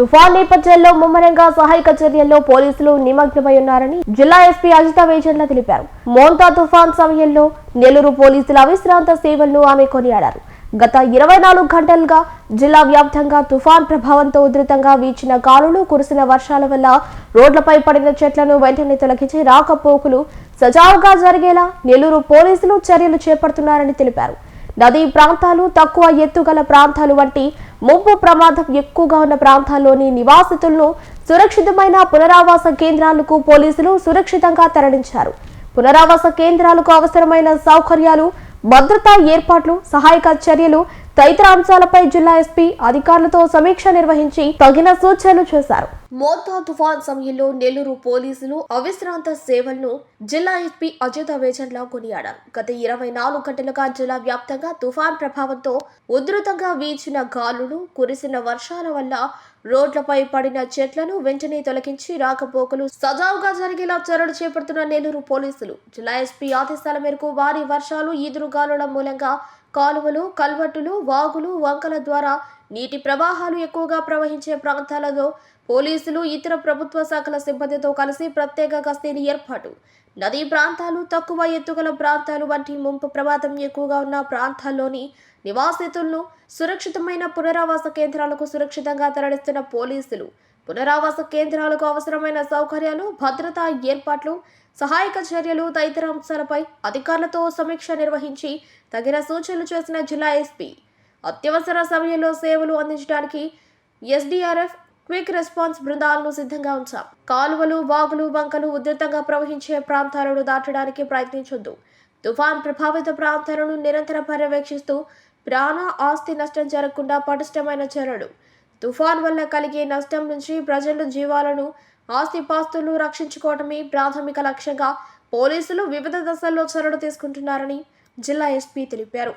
తుఫాన్ నేపథ్యంలో ముమ్మరంగా సహాయక చర్యల్లో పోలీసులు నిమగ్నమై ఉన్నారని జిల్లా ఎస్పీ అజిత వేజండ్ల తెలిపారు. మోంతా తుఫాన్ సమయంలో నెల్లూరు పోలీసుల అవిశ్రాంత సేవలను ఆమె కొనియాడారు. గత ఇరవై నాలుగు గంటలుగా జిల్లా వ్యాప్తంగా తుఫాన్ ప్రభావంతో ఉధృతంగా వీచిన గాలులు కురిసిన వర్షాల వల్ల రోడ్లపై పడిన చెట్లను వెంటనే తొలగించి రాకపోకలు సజావుగా జరిగేలా నెల్లూరు పోలీసులు చర్యలు చేపడుతున్నారని తెలిపారు. నదీ ప్రాంతాలు తక్కువ ఎత్తుగల ప్రాంతాలు వంటి ముంపు ప్రమాదం ఎక్కువగా ఉన్న ప్రాంతాల్లోని నివాసితులను సురక్షితమైన పునరావాస కేంద్రాలకు పోలీసులు సురక్షితంగా తరలించారు. పునరావాస కేంద్రాలకు అవసరమైన సౌకర్యాలు భద్రతా ఏర్పాట్లు సహాయక చర్యలు తదితర అంశాలపై జిల్లా ఎస్పీ అధికారులతో సమీక్ష నిర్వహించి తగిన సూచనలు చేశారు. మోతా తుఫాన్ సమయంలో నెల్లూరు పోలీసులు అవిశ్రాంత సేవలను జిల్లా ఎస్పీ అజిత వేచండ్ల కొనియాడారు. గత ఇరవై నాలుగు గంటలుగా జిల్లా వ్యాప్తంగా తుఫాన్ ప్రభావంతో ఉధృతంగా వీచిన గాలులు కురిసిన వర్షాల వల్ల రోడ్లపై పడిన చెట్లను వెంటనే తొలగించి రాకపోకలు సజావుగా జరిగేలా చర్యలు చేపడుతున్న నెల్లూరు పోలీసులు. జిల్లా ఎస్పీ ఆదేశాల మేరకు భారీ వర్షాలు ఈదురుగాలుల మూలంగా కాలువలు కల్వర్టులు వాగులు వంకల ద్వారా నీటి ప్రవాహాలు ఎక్కువగా ప్రవహించే ప్రాంతాలలో పోలీసులు ఇతర ప్రభుత్వ శాఖల సిబ్బందితో కలిసి ప్రత్యేక గస్తీని ఏర్పాటు. నదీ ప్రాంతాలు తక్కువ ఎత్తుగల ప్రాంతాలు వంటి ముంపు ప్రమాదం ఎక్కువగా ఉన్న ప్రాంతాల్లోని నివాసితులను సురక్షితమైన పునరావాస కేంద్రాలకు సురక్షితంగా తరలిస్తున్న పోలీసులు పునరావాస కేంద్రాలకు అవసరమైన సౌకర్యాలు భద్రతా ఏర్పాట్లు సహాయక చర్యలు తదితర అంశాలపై అధికారులతో సమీక్ష నిర్వహించి తగిన సూచనలు చేసిన జిల్లా ఎస్పీ అత్యవసర సమయంలో సేవలు అందించడానికి ఎస్డీఆర్ఎఫ్ క్విక్ రెస్పాన్స్ బృందాలను సిద్ధంగా ఉంచాం. కాలువలు వాగులు వంకలు ఉధృతంగా ప్రవహించే ప్రాంతాలను దాటడానికి ప్రయత్నించొద్దు. తుఫాన్ ప్రభావిత ప్రాంతాలను నిరంతరం పర్యవేక్షిస్తూ ప్రాణ ఆస్తి నష్టం జరగకుండా పటిష్టమైన చర్యలు. తుఫాన్ వల్ల కలిగే నష్టం నుంచి ప్రజలు జీవాలను ఆస్తిపాస్తులు రక్షించుకోవటమే ప్రాథమిక లక్ష్యంగా పోలీసులు వివిధ దశల్లో చర్యలు తీసుకుంటున్నారని జిల్లా ఎస్పీ తెలిపారు.